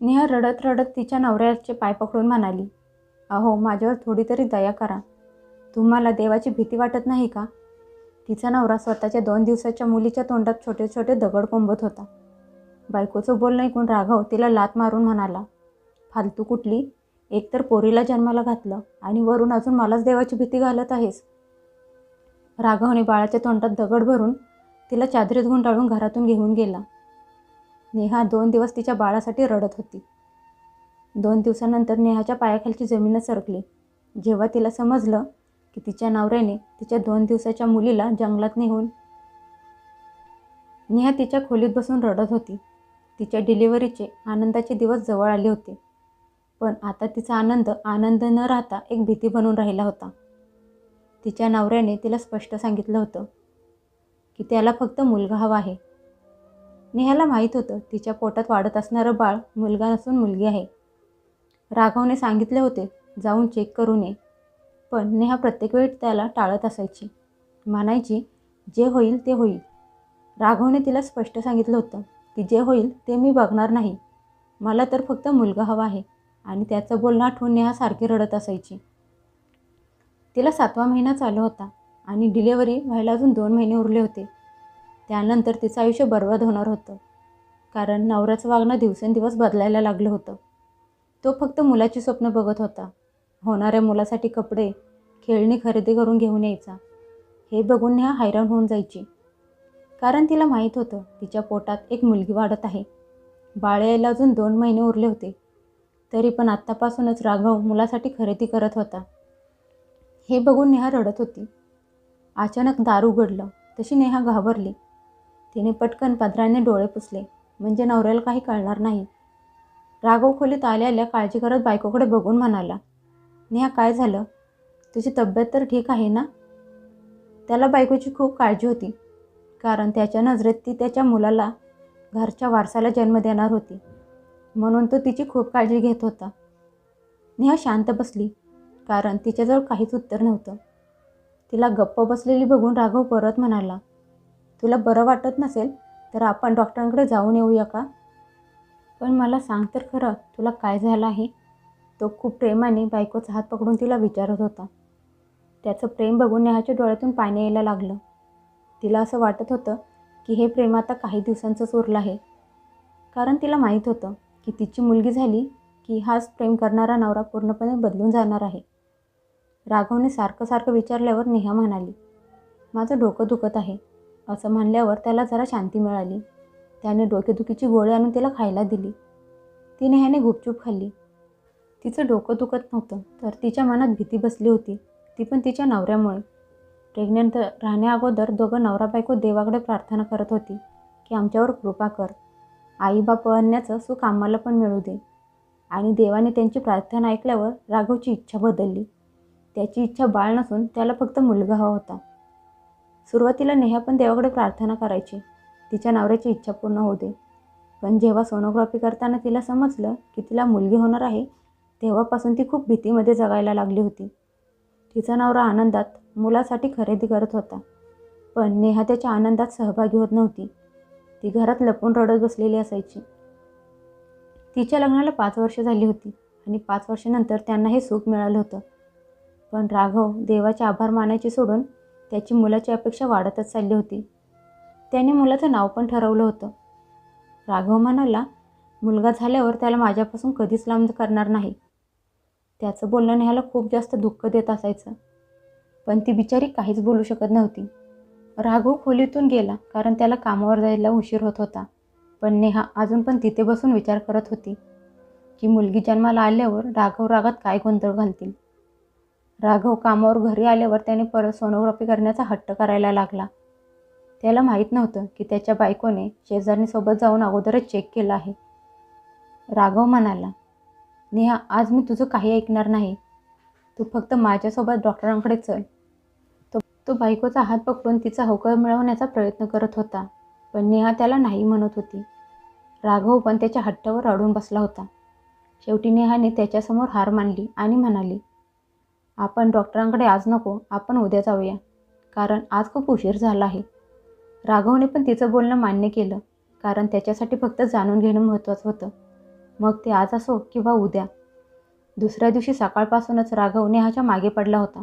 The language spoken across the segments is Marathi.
नेहा रडत रडत तिच्या नवऱ्याचे पाय पकडून म्हणाली अहो माझ्यावर थोडी तरी दया करा. तुम्हाला देवाची भीती वाटत नाही का? तिचा नवरा स्वतःच्या दोन दिवसाच्या मुलीच्या तोंडात छोटे छोटे दगड कोंबत होता. बायकोचं बोलणं ऐकून राघव तिला लात मारून म्हणाला फालतू कुठली? एकतर पोरीला जन्माला घातलं आणि वरून अजून मलाच देवाची भीती घालत आहेस. राघवने बाळाच्या तोंडात दगड भरून तिला चादरीत गुंडाळून घरातून घेऊन गेला. नेहा दोन दिवस तिच्या बाळासाठी रडत होती. दोन दिवसानंतर नेहाच्या पायाखालची जमीनच सरकली. जेव्हा तिला समजलं की तिच्या नवऱ्याने तिच्या दोन दिवसाच्या मुलीला जंगलात नेऊन नेहा तिच्या खोलीत बसून रडत होती. तिच्या डिलिव्हरीचे आनंदाचे दिवस जवळ आले होते. पण आता तिचा आनंद आनंद न राहता एक भीती बनून राहिला होता. तिच्या नवऱ्याने तिला स्पष्ट सांगितलं होतं की त्याला फक्त मुलगा हवा आहे. नेहाला माहीत होतं तिच्या पोटात वाढत असणारं बाळ मुलगा नसून मुलगी आहे. राघवने सांगितले होते जाऊन चेक करू नये पण नेहा प्रत्येक वेळी त्याला टाळत असायची. म्हणायची जे होईल ते होईल. राघवने तिला स्पष्ट सांगितलं होतं की जे होईल ते मी बघणार नाही. मला तर फक्त मुलगा हवा आहे. आणि त्याचं बोलणं आठवून नेहा सारखी रडत असायची. तिला सातवा महिना चालू होता आणि डिलेवरी व्हायला अजून दोन महिने उरले होते. त्यानंतर तिचं आयुष्य बर्बाद होणार होतं. कारण नवऱ्याचं वागणं दिवसेंदिवस बदलायला लागलं होतं. तो फक्त मुलाची स्वप्न बघत होता. होणाऱ्या मुलासाठी कपडे खेळणी खरेदी करून घेऊन यायचा. हे बघून नेहा हैराण होऊन जायची. कारण तिला माहीत होतं तिच्या पोटात एक मुलगी वाढत आहे. बाळ यायला अजून दोन महिने उरले होते. तरी पण आत्तापासूनच राघव मुलासाठी खरेदी करत होता. हे बघून नेहा रडत होती. अचानक दार उघडलं. तशी नेहा घाबरली. तिने पटकन पदराने डोळे पुसले. म्हणजे नवऱ्याला काही कळणार नाही. राघव खोलीत आल्या काळजी करत बायकोकडे बघून म्हणाला नेहा काय झालं? तुझी तब्येत तर ठीक आहे ना? त्याला बायकोची खूप काळजी होती कारण त्याच्या नजरेत ती त्याच्या मुलाला घरच्या वारसाला जन्म देणार होती. म्हणून तो तिची खूप काळजी घेत होता. नेहा शांत बसली कारण तिच्याजवळ काहीच उत्तर नव्हतं. तिला गप्प बसलेली बघून राघव परत म्हणाला तुला बरं वाटत नसेल तर आपण डॉक्टरांकडे जाऊन येऊया का? पण मला सांग तर खरं तुला काय झालं आहे? तो खूप प्रेमाने बायकोचा हात पकडून तिला विचारत होता. त्याचं प्रेम बघून नेहाच्या डोळ्यातून पाणी यायला लागलं. तिला असं वाटत होतं की हे प्रेम आता काही दिवसांचंच उरलं आहे. कारण तिला माहीत होतं की तिची मुलगी झाली की हाच प्रेम करणारा नवरा पूर्णपणे बदलून जाणार आहे. राघवने सारखं सारखं विचारल्यावर नेहा म्हणाली माझं डोकं दुखत आहे. असं म्हणल्यावर त्याला जरा शांती मिळाली. त्याने डोकेदुखीची गोळी आणून तिला खायला दिली. तिने ह्याने गुपचूप खाल्ली. तिचं डोकं दुखत नव्हतं तर तिच्या मनात भीती बसली होती. ती पण तिच्या नवऱ्यामुळे. प्रेग्नंट राहण्याअगोदर दोघं नवरा बायको देवाकडे प्रार्थना करत होती की आमच्यावर कृपा कर. आई बाप आणण्याचं सुख आम्हाला पण मिळू दे. आणि देवाने त्यांची प्रार्थना ऐकल्यावर राघवची इच्छा बदलली. त्याची इच्छा बाळ नसून त्याला फक्त मुलगा हवा होता. सुरुवातीला नेहा पण देवाकडे प्रार्थना करायची. तिच्या नवऱ्याची इच्छा पूर्ण होते पण जेव्हा सोनोग्राफी करताना तिला समजलं की तिला मुलगी होणार आहे तेव्हापासून ती खूप भीतीमध्ये जगायला लागली होती. तिचा नवरा आनंदात मुलासाठी खरेदी करत होता. पण नेहा त्याच्या आनंदात सहभागी होत नव्हती. ती घरात लपून रडत बसलेली असायची. तिच्या लग्नाला पाच वर्ष झाली होती आणि पाच वर्षानंतर त्यांना हे सुख मिळालं होतं. पण राघव देवाचे आभार मानायचे सोडून त्याची मुलाची अपेक्षा वाढतच चालली होती. त्याने मुलाचं नाव पण ठरवलं होतं. राघव म्हणाला मुलगा झाल्यावर त्याला माझ्यापासून कधीच लांब करणार नाही. त्याचं बोलणं नेहाला खूप जास्त दुःख देत असायचं. पण ती बिचारी काहीच बोलू शकत नव्हती. राघव खोलीतून गेला कारण त्याला कामावर जायला उशीर होत होता. पण नेहा अजून पण तिथे बसून विचार करत होती की मुलगी जन्माला आल्यावर राघव रागात काय गोंधळ घालतील. राघव कामावर घरी आल्यावर त्याने परत सोनोग्राफी करण्याचा हट्ट करायला लागला. त्याला माहीत नव्हतं की त्याच्या बायकोने शेजारणीसोबत जाऊन अगोदरच चेक केलं आहे. राघव म्हणाला नेहा आज मी तुझं काही ऐकणार नाही. तू फक्त माझ्यासोबत डॉक्टरांकडे चल. तो तो बायकोचा हात पकडून तिचा होकार मिळवण्याचा प्रयत्न करत होता पण नेहा त्याला नाही म्हणत होती. राघव पण त्याच्या हट्टावर अडून बसला होता. शेवटी नेहाने त्याच्यासमोर हार मानली आणि म्हणाली आपण डॉक्टरांकडे आज नको आपण उद्या जाऊया. कारण आज खूप उशीर झाला आहे. राघवने पण तिचं बोलणं मान्य केलं कारण त्याच्यासाठी फक्त जाणून घेणं महत्त्वाचं होतं. मग ते आज असो किंवा उद्या. दुसऱ्या दिवशी सकाळपासूनच राघव नेहाच्या मागे पडला होता.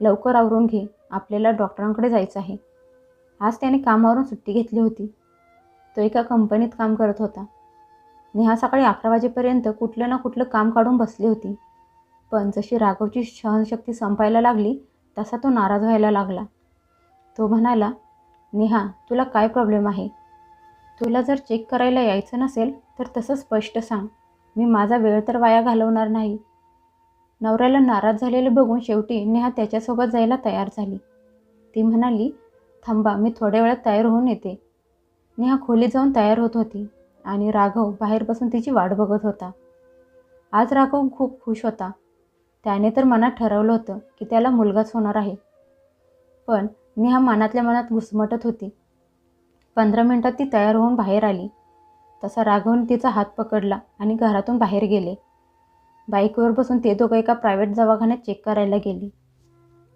लवकर आवरून घे आपल्याला डॉक्टरांकडे जायचं आहे. आज त्याने कामावरून सुट्टी घेतली होती. तो एका कंपनीत काम करत होता. नेहा सकाळी अकरा वाजेपर्यंत कुठलं ना कुठलं काम काढून बसली होती. पण जशी राघवची सहनशक्ती संपायला लागली तसा तो नाराज व्हायला लागला. तो म्हणाला नेहा तुला काय प्रॉब्लेम आहे? तुला जर चेक करायला यायचं नसेल तर तसं स्पष्ट सांग. मी माझा वेळ तर वाया घालवणार नाही. नवऱ्याला नाराज झालेलं बघून शेवटी नेहा त्याच्यासोबत जायला तयार झाली. ती म्हणाली थांबा मी थोड्या वेळात तयार होऊन येते. नेहा खोली जाऊन तयार होत होती आणि राघव बाहेर बसून तिची वाट बघत होता. आज राघव खूप खुश होता. त्याने तर मनात ठरवलं होतं की त्याला मुलगाच होणार आहे. पण नेहा मनातल्या मनात घुसमटत होती. पंधरा मिनटात ती तयार होऊन बाहेर आली. तसा राघवन तिचा हात पकडला आणि घरातून बाहेर गेले. बाईकवर बसून ते दोघं एका प्रायव्हेट दवाखान्यात चेक करायला गेली.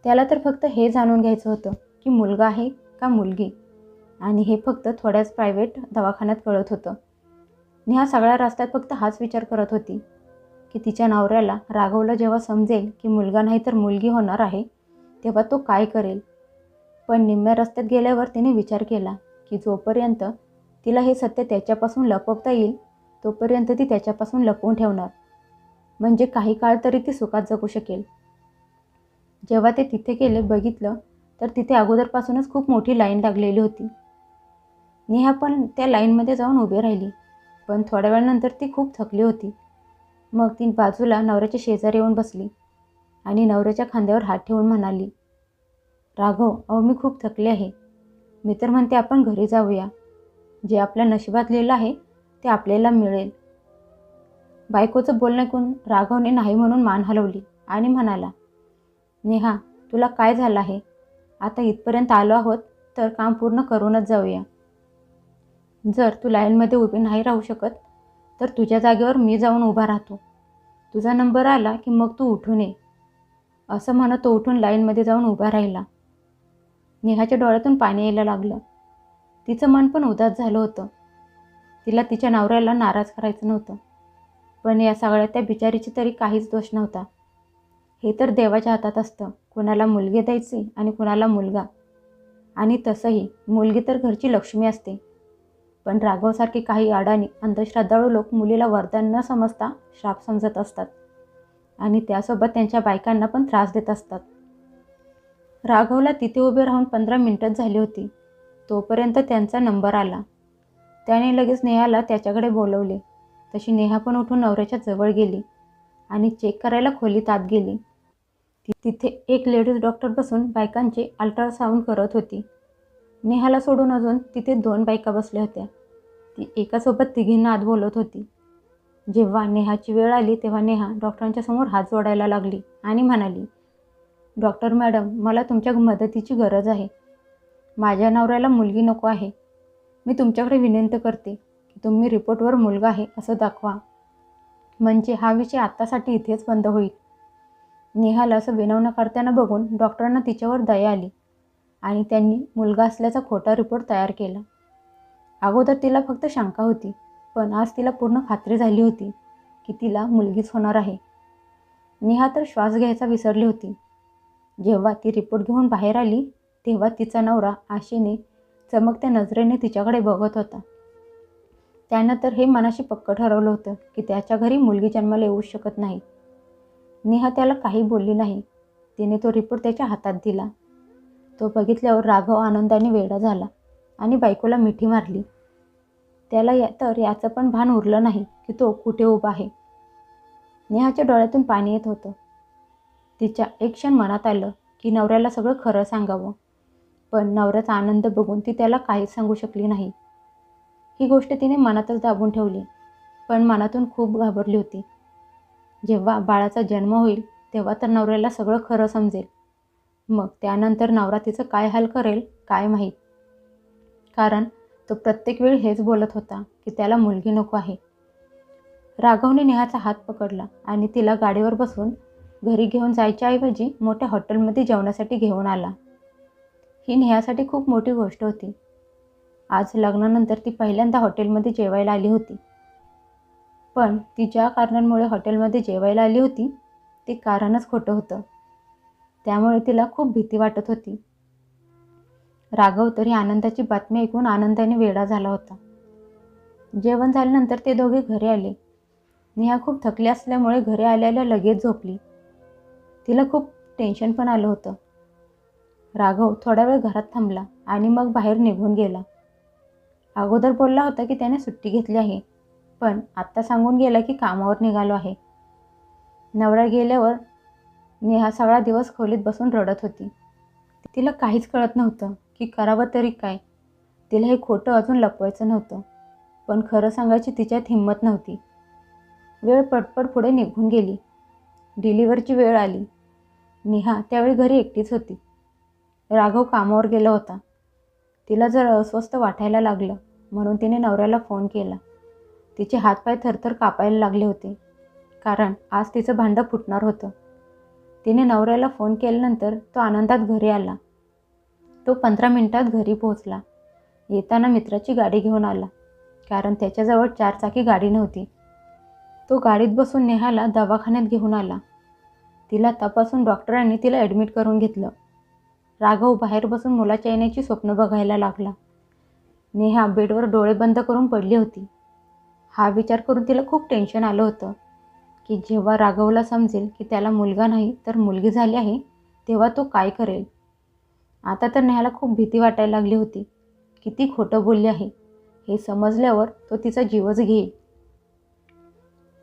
त्याला तर फक्त हे जाणून घ्यायचं होतं की मुलगा आहे का मुलगी? आणि हे फक्त थोड्याच प्रायव्हेट दवाखान्यात कळत होतं. नेहा सगळ्या रस्त्यात फक्त हाच विचार करत होती. की तिच्या नवऱ्याला राघवला जेव्हा समजेल की मुलगा नाही तर मुलगी होणार आहे तेव्हा तो काय करेल? पण निम्म्या रस्त्यात गेल्यावर तिने विचार केला की जोपर्यंत तिला हे सत्य त्याच्यापासून लपवता येईल तोपर्यंत ती त्याच्यापासून लपवून ठेवणार. म्हणजे काही काळ तरी ती सुखात जगू शकेल. जेव्हा ते तिथे गेले बघितलं तर तिथे अगोदरपासूनच खूप मोठी लाईन लागलेली होती. नेहा पण त्या लाईनमध्ये जाऊन उभी राहिली पण थोड्या वेळानंतर ती खूप थकली होती. मग ती बाजूला नवऱ्याच्या शेजारी येऊन बसली आणि नवऱ्याच्या खांद्यावर हात ठेवून म्हणाली राघव अहो मी खूप थकले आहे. मी तर म्हणते आपण घरी जाऊया. जे आपल्या नशिबात लिहिलं आहे ते आपल्याला मिळेल. बायकोचं बोलणं ऐकून राघवने नाही म्हणून मान हलवली आणि म्हणाला नेहा तुला काय झालं आहे? आता इथपर्यंत आलो आहोत तर काम पूर्ण करूनच जाऊया. जर तू लाईनमध्ये उभी नाही राहू शकत तर तुझ्या जागेवर मी जाऊन उभा राहतो. तुझा नंबर आला की मग तू उठून ये. असं म्हणत तो उठून लाईनमध्ये जाऊन उभा राहिला. नेहाच्या डोळ्यातून पाणी यायला लागलं. तिचं मन पण उदास झालं होतं. तिला तिच्या नवऱ्याला नाराज करायचं नव्हतं. पण या सगळ्या त्या बिचारीची तरी काहीच दोष नव्हता. हे तर देवाच्या हातात असतं. कुणाला मुलगी द्यायची आणि कुणाला मुलगा. आणि तसंही मुलगी तर घरची लक्ष्मी असते. पण राघवसारखे काही अडाणी अंधश्रद्धाळू लोक मुलीला वरदान न समजता श्राप समजत असतात. आणि त्यासोबत त्यांच्या बायकांना पण त्रास देत असतात. राघवला तिथे उभे राहून पंधरा मिनटंच झाली होती. तोपर्यंत त्यांचा नंबर आला. त्याने लगेच नेहाला त्याच्याकडे बोलवले. तशी नेहा पण उठून नवऱ्याच्या जवळ गेली आणि चेक करायला खोलीत आत गेली. तिथे एक लेडीज डॉक्टर बसून बायकांचे अल्ट्रासाऊंड करत होती. नेहाला सोडून अजून तिथे दोन बायका बसल्या होत्या. ती एकासोबत तिघींना आत बोलत होती. जेव्हा नेहाची वेळ आली तेव्हा नेहा डॉक्टरांच्या समोर हात जोडायला लागली आणि म्हणाली डॉक्टर मॅडम मला तुमच्या मदतीची गरज आहे. माझ्या नवऱ्याला मुलगी नको आहे. मी तुमच्याकडे विनंती करते की तुम्ही रिपोर्टवर मुलगा आहे असं दाखवा. म्हणजे हा विषय आत्तासाठी इथेच बंद होईल. नेहाला असं विनवणं करताना बघून डॉक्टरांना तिच्यावर दया आली आणि त्यांनी मुलगा असल्याचा खोटा रिपोर्ट तयार केला. अगोदर तिला फक्त शंका होती पण आज तिला पूर्ण खात्री झाली होती की तिला मुलगीच होणार आहे. नेहा तर श्वास घ्यायचा विसरली होती. जेव्हा ती रिपोर्ट घेऊन बाहेर आली तेव्हा तिचा नवरा आशेने चमकत्या नजरेने तिच्याकडे बघत होता. त्यानं तर हे मनाशी पक्क ठरवलं होतं की त्याच्या घरी मुलगी जन्माला येऊ शकत नाही. नेहा त्याला काही बोलली नाही. तिने तो रिपोर्ट त्याच्या हातात दिला. तो बघितल्यावर राघव आनंदाने वेडा झाला. आणि बायकोला मिठी मारली. त्याला या तर याचं पण भान उरलं नाही की तो कुठे उभा आहे. नेहाच्या डोळ्यातून पाणी येत होतं. तिच्या एक क्षण मनात आलं की नवऱ्याला सगळं खरं सांगावं. पण नवऱ्याचा आनंद बघून ती त्याला काहीच सांगू शकली नाही. ही गोष्ट तिने मनातच दाबून ठेवली पण मनातून खूप घाबरली होती. जेव्हा बाळाचा जन्म होईल तेव्हा तर नवऱ्याला सगळं खरं समजेल. मग त्यानंतर नवरा तिचं काय हाल करेल काय माहीत? कारण तो प्रत्येक वेळी हेच बोलत होता की त्याला मुलगी नको आहे. राघवने नेहाचा हात पकडला आणि तिला गाडीवर बसून घरी घेऊन जायच्याऐवजी मोठ्या हॉटेलमध्ये जेवणासाठी घेऊन आला. ही नेहासाठी खूप मोठी गोष्ट होती. आज लग्नानंतर ती पहिल्यांदा हॉटेलमध्ये जेवायला आली होती. पण ती ज्या कारणांमुळे हॉटेलमध्ये जेवायला आली होती ते कारणच खोटं होतं. त्यामुळे तिला खूप भीती वाटत होती. राघव तरी आनंदाची बातमी ऐकून आनंदाने वेडा झाला होता. जेवण झाल्यानंतर ते दोघे घरी आले. नेहा खूप थकली असल्यामुळे घरी आल्याला लगेच झोपली. तिला खूप टेन्शन पण आलं होतं. राघव थोडा वेळ घरात थांबला आणि मग बाहेर निघून गेला. अगोदर बोलला होता की त्याने सुट्टी घेतली आहे पण आत्ता सांगून गेला की कामावर निघालो आहे. नवरा गेल्यावर नेहा सगळा दिवस खोलीत बसून रडत होती. तिला काहीच कळत नव्हतं. की करावं तरी काय? तिला हे खोटं अजून लपवायचं नव्हतं. पण खरं सांगायची तिच्यात हिंमत नव्हती. वेळ पटपट पुढे निघून गेली. डिलिव्हरची वेळ आली. नेहा त्यावेळी घरी एकटीच होती. राघव कामावर गेला होता. तिला जर अस्वस्थ वाटायला लागलं म्हणून तिने नवऱ्याला फोन केला. तिचे हातपाय थरथर कापायला लागले होते. कारण आज तिचं भांडं फुटणार होतं. तिने नवऱ्याला फोन केल्यानंतर तो आनंदात घरी आला. तो पंधरा मिनिटात घरी पोहोचला. येताना मित्राची गाडी घेऊन आला कारण त्याच्याजवळ चारचाकी गाडी नव्हती. तो गाडीत बसून नेहाला दवाखान्यात घेऊन आला. तिला तपासून डॉक्टरांनी तिला ॲडमिट करून घेतलं. राघव बाहेर बसून मुलाच्या येण्याची स्वप्न बघायला लागला. नेहा बेडवर डोळे बंद करून पडली होती. हा विचार करून तिला खूप टेन्शन आलं होतं की जेव्हा राघवला समजेल की त्याला मुलगा नाही तर मुलगी झाली आहे तेव्हा तो काय करेल? आता तर नेहाला खूप भीती वाटायला लागली होती. किती खोटं बोलले आहे. हे समजल्यावर तो तिचा जीवच घेईल.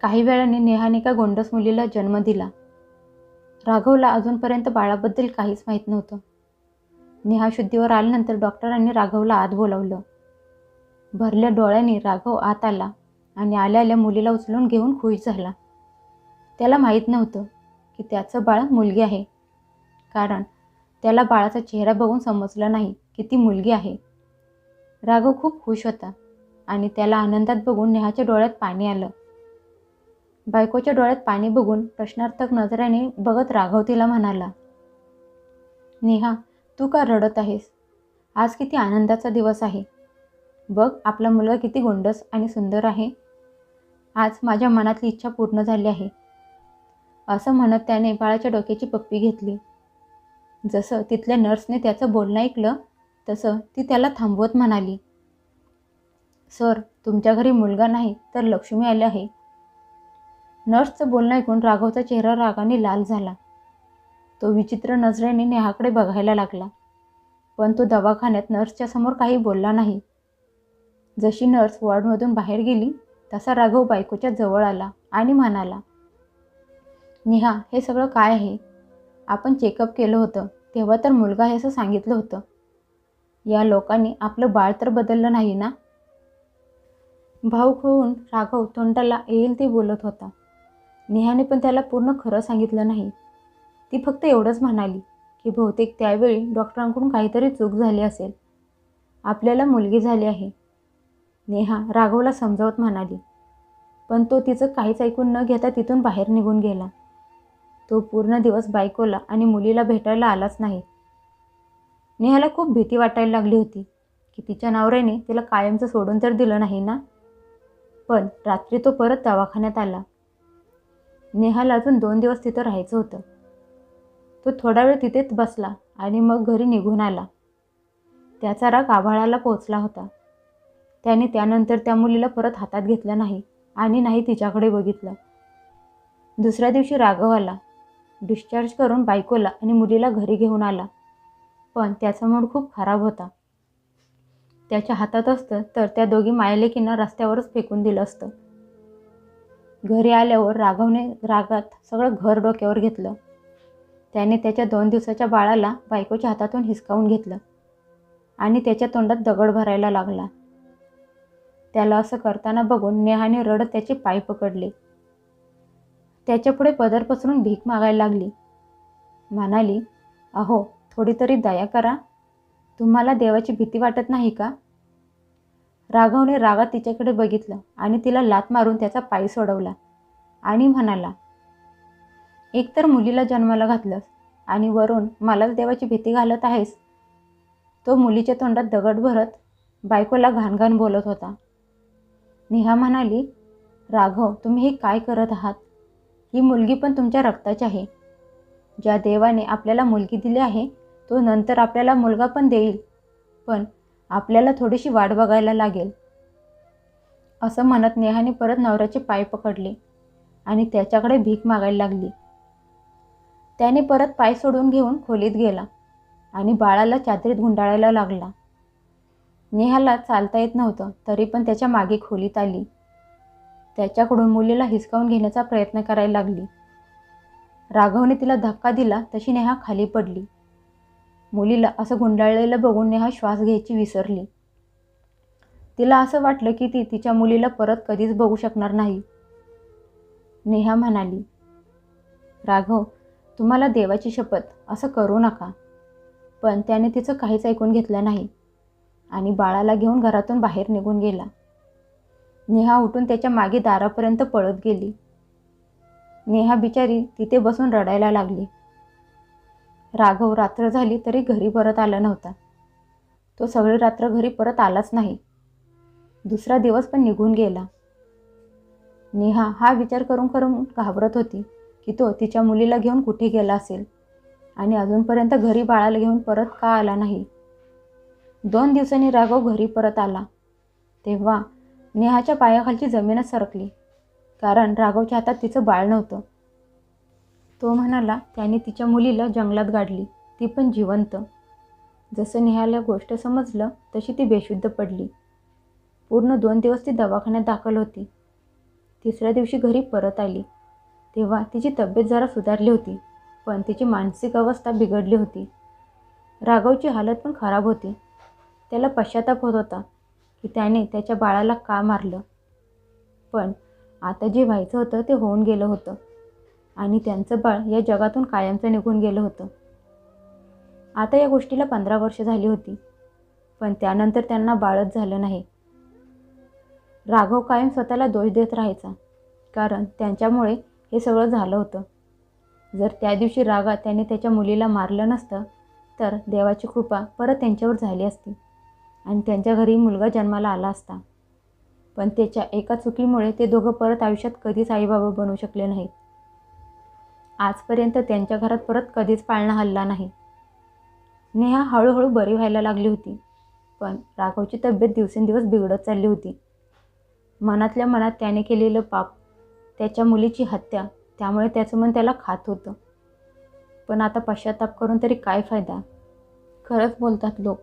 काही वेळाने नेहाने का गोंडस मुलीला जन्म दिला. राघवला अजूनपर्यंत बाळाबद्दल काहीच माहीत नव्हतं. नेहा शुद्धीवर आल्यानंतर डॉक्टरांनी राघवला आत बोलावलं. भरल्या डोळ्यांनी राघव आत आला आणि आल्या आल्या मुलीला उचलून घेऊन खुश झाला. त्याला माहीत नव्हतं की त्याचं बाळ मुलगी आहे. कारण त्याला बाळाचा चेहरा बघून समजलं नाही की ती मुलगी आहे. राघव खूप खुश होता आणि त्याला आनंदात बघून नेहाच्या डोळ्यात पाणी आलं. बायकोच्या डोळ्यात पाणी बघून प्रश्नार्थक नजरेने बघत राघव तिला म्हणाला नेहा तू का रडत आहेस? आज किती आनंदाचा दिवस आहे. बघ आपला मुलगा किती गोंडस आणि सुंदर आहे. आज माझ्या मनातली इच्छा पूर्ण झाली आहे. असं म्हणत त्याने बाळाच्या डोक्याची पप्पी घेतली. जसं तिथल्या नर्सने त्याचं बोलणं ऐकलं तसं ती त्याला थांबवत म्हणाली सर तुमच्या घरी मुलगा नाही तर लक्ष्मी आली आहे. नर्सचं बोलणं ऐकून राघवचा चेहरा रागाने लाल झाला. तो विचित्र नजरेने नेहाकडे बघायला लागला पण तो दवाखान्यात नर्सच्या समोर काही बोलला नाही. जशी नर्स वॉर्डमधून बाहेर गेली तसा राघव बायकोच्या जवळ आला आणि म्हणाला नेहा हे सगळं काय आहे? आपण चेकअप केलं होतं तेव्हा तर मुलगा आहे असं सांगितलं होतं. या लोकांनी आपलं बाळ तर बदललं नाही ना? भाऊक होऊन राघव तोंडाला येईल ते बोलत होता. नेहाने पण त्याला पूर्ण खरं सांगितलं नाही. ती फक्त एवढंच म्हणाली की बहुतेक त्यावेळी डॉक्टरांकडून काहीतरी चूक झाली असेल. आपल्याला मुलगी झाली आहे. नेहा राघवला समजावत म्हणाली. पण तो तिचं काहीच ऐकून न घेता तिथून बाहेर निघून गेला. तो पूर्ण दिवस बायकोला आणि मुलीला भेटायला आलाच नाही. नेहाला खूप भीती वाटायला लागली होती की तिच्या नवऱ्याने तिला कायमचं सोडून तर दिलं नाही ना? पण रात्री तो परत दवाखान्यात आला. नेहाला अजून दोन दिवस तिथं राहायचं होतं. तो थोडा वेळ तिथेच बसला आणि मग घरी निघून आला. त्याचा राग आभाळाला पोचला होता. त्याने त्यानंतर त्या मुलीला परत हातात घेतलं नाही आणि नाही तिच्याकडे बघितलं. दुसऱ्या दिवशी राघव आला. डिस्चार्ज करून बायकोला आणि मुलीला घरी घेऊन आला. पण त्याचा मूड खूप खराब होता. त्याच्या हातात असतं तर त्या दोघी मायलेकींना रस्त्यावरच फेकून दिलं असतं. घरी आल्यावर राघवने रागात सगळं घर डोक्यावर घेतलं. त्याने त्याच्या दोन दिवसाच्या बाळाला बायकोच्या हातातून हिसकावून घेतलं आणि त्याच्या तोंडात दगड भरायला लागला. त्याला असं करताना बघून नेहाने रडत त्याचे पाय पकडले. त्याच्यापुढे पदर पसरून भीक मागायला लागली. म्हणाली अहो थोडी तरी दया करा. तुम्हाला देवाची भीती वाटत नाही का? राघवने रागात तिच्याकडे बघितलं आणि तिला लात मारून त्याचा पाय सोडवला आणि म्हणाला एकतर मुलीला जन्माला घातलंस आणि वरून मलाच देवाची भीती घालत आहेस. तो मुलीच्या तोंडात दगड भरत बायकोला घाणघाण बोलत होता. नेहा म्हणाली राघव तुम्ही हे काय करत आहात? ही मुलगी पण तुमच्या रक्ताची आहे. ज्या देवाने आपल्याला मुलगी दिली आहे तो नंतर आपल्याला मुलगा पण देईल. पण आपल्याला थोडीशी वाट बघायला लागेल. असं म्हणत नेहाने परत नवऱ्याचे पाय पकडले आणि त्याच्याकडे भीक मागायला लागली. त्याने परत पाय सोडून घेऊन खोलीत गेला आणि बाळाला चादरीत गुंडाळायला लागला. नेहाला चालता येत नव्हतं तरी पण त्याच्यामागे खोलीत आली. त्याच्याकडून मुलीला हिसकावून घेण्याचा प्रयत्न करायला लागली. राघवने तिला धक्का दिला तशी नेहा खाली पडली. मुलीला असं गुंडाळलेलं बघून नेहा श्वास घ्यायची विसरली. तिला असं वाटलं की ती तिच्या मुलीला परत कधीच बघू शकणार नाही. नेहा म्हणाली राघव तुम्हाला देवाची शपथ असं करू नका. पण त्याने तिचं काहीच ऐकून घेतलं नाही. आणि बाळाला घेऊन घरातून बाहेर निघून गेला. नेहा उठून त्याच्यामागे दारापर्यंत पळत गेली. नेहा बिचारी तिथे बसून रडायला लागली. राघव रात्र झाली तरी घरी परत आला नव्हता. तो सगळी रात्र घरी परत आलाच नाही. दुसरा दिवस पण निघून गेला. नेहा हा विचार करून करून घाबरत होती की तो तिच्या मुलीला घेऊन कुठे गेला असेल आणि अजूनपर्यंत घरी बाळाला घेऊन परत का आला नाही. दोन दिवसांनी राघव घरी परत आला. तेव्हा नेहाच्या पायाखालची जमीनच सरकली. कारण राघवच्या हातात तिचं बाळ नव्हतं. तो म्हणाला त्याने तिच्या मुलीला जंगलात गाडली. ती पण जिवंत. जसं नेहाला गोष्ट समजलं तशी ती बेशुद्ध पडली. पूर्ण दोन दिवस ती दवाखान्यात दाखल होती. तिसऱ्या दिवशी घरी परत आली. तेव्हा तिची तब्येत जरा सुधारली होती पण तिची मानसिक अवस्था बिघडली होती. राघवची हालत पण खराब होती. त्याला पश्चाताप होत होता. की त्याने त्याच्या बाळाला का मारलं? पण आता जे व्हायचं होतं ते होऊन गेलं होतं. आणि त्यांचं बाळ या जगातून कायमचं निघून गेलं होतं. आता या गोष्टीला पंधरा वर्ष झाली होती. पण त्यानंतर त्यांना बाळच झालं नाही. राघव कायम स्वतःला दोष देत राहायचा. कारण त्यांच्यामुळे हे सगळं झालं होतं. जर त्या दिवशी रागा त्याने त्याच्या मुलीला मारलं नसतं तर देवाची कृपा परत त्यांच्यावर झाली असती. आणि त्यांच्या घरी मुलगा जन्माला आला असता. पण त्याच्या एका चुकीमुळे ते दोघं परत आयुष्यात कधीच आईबाबा बनू शकले नाहीत. आजपर्यंत त्यांच्या घरात परत कधीच पाळणा हल्ला नाही. नेहा हळूहळू बरी व्हायला लागली होती पण राघवची तब्येत दिवसेंदिवस बिघडत चालली होती. मनातल्या मनात त्याने केलेलं पाप त्याच्या मुलीची हत्या त्यामुळे त्याचं मन त्याला खात होतं. पण आता पश्चाताप करून तरी काय फायदा? खरंच बोलतात लोक.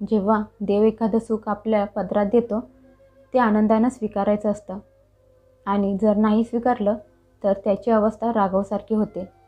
जेव्हा देव एखादं सुख आपल्या पदरात देतो ते आनंदानं स्वीकारायचं असतं. आणि जर नाही स्वीकारलं तर त्याची अवस्था राघवसारखी होते.